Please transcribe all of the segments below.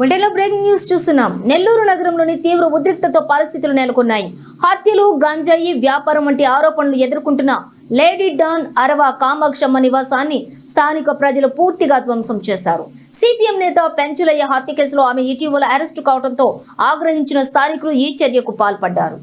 బులెటిన్లో breaking news చూస్తున్నాం. నెల్లూరు నగరంలోని తీవ్ర ఉద్రిక్తతో పరిస్థితులు నెలకొన్నాయి. హత్యలు గంజాయి వ్యాపారం వంటి ఆరోపణలు ఎదుర్కొంటున్న లేడీ డాన్ అరవ కామాక్షమ్మ నివాసాన్ని స్థానిక ప్రజలు పూర్తిగా ధ్వంసం చేశారు. సిపిఎం నేత పెంచులయ్య హత్య కేసులో ఆమె ఇటీవల అరెస్టు కావడంతో ఆగ్రహించిన స్థానికులు ఈ చర్యకు పాల్పడ్డారు.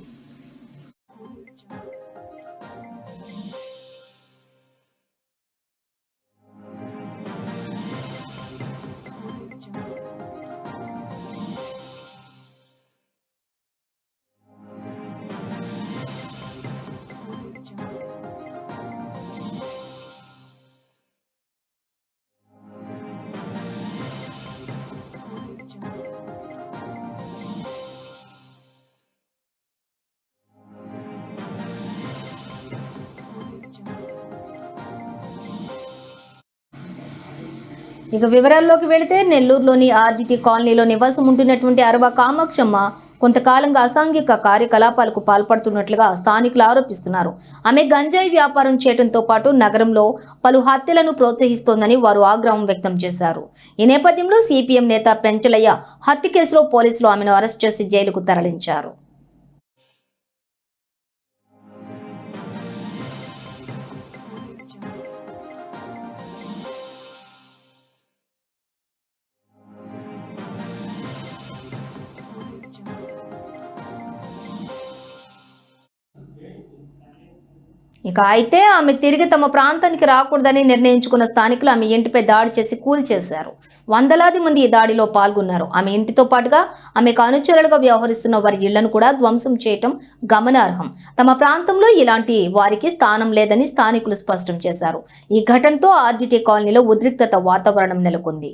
ఇక వివరాల్లోకి వెళితే నెల్లూరులోని ఆర్డిటి కాలనీలో నివాసం ఉంటున్నటువంటి అరవ కామాక్షమ్మ కొంతకాలంగా అసాంఘిక కార్యకలాపాలకు పాల్పడుతున్నట్లుగా స్థానికులు ఆరోపిస్తున్నారు. ఆమె గంజాయి వ్యాపారం చేయడంతో పాటు నగరంలో పలు హత్యలను ప్రోత్సహిస్తోందని వారు ఆగ్రహం వ్యక్తం చేశారు. ఈ నేపథ్యంలో సిపిఎం నేత పెంచలయ్య హత్య కేసులో పోలీసులు ఆమెను అరెస్ట్ చేసి జైలుకు తరలించారు. ఇక అయితే ఆమె తిరిగి తమ ప్రాంతానికి రాకూడదని నిర్ణయించుకున్న స్థానికులు ఆమె ఇంటిపై దాడి చేసి కూల్చేశారు వందలాది మంది ఈ దాడిలో పాల్గొన్నారు. ఆమె ఇంటితో పాటుగా ఆమెకు అనుచరులుగా వ్యవహరిస్తున్న వారి ఇళ్ళను కూడా ధ్వంసం చేయటం గమనార్హం. తమ ప్రాంతంలో ఇలాంటి వారికి స్థానం లేదని స్థానికులు స్పష్టం చేశారు. ఈ ఘటనతో ఆర్జిటీ కాలనీలో ఉద్రిక్తత వాతావరణం నెలకొంది.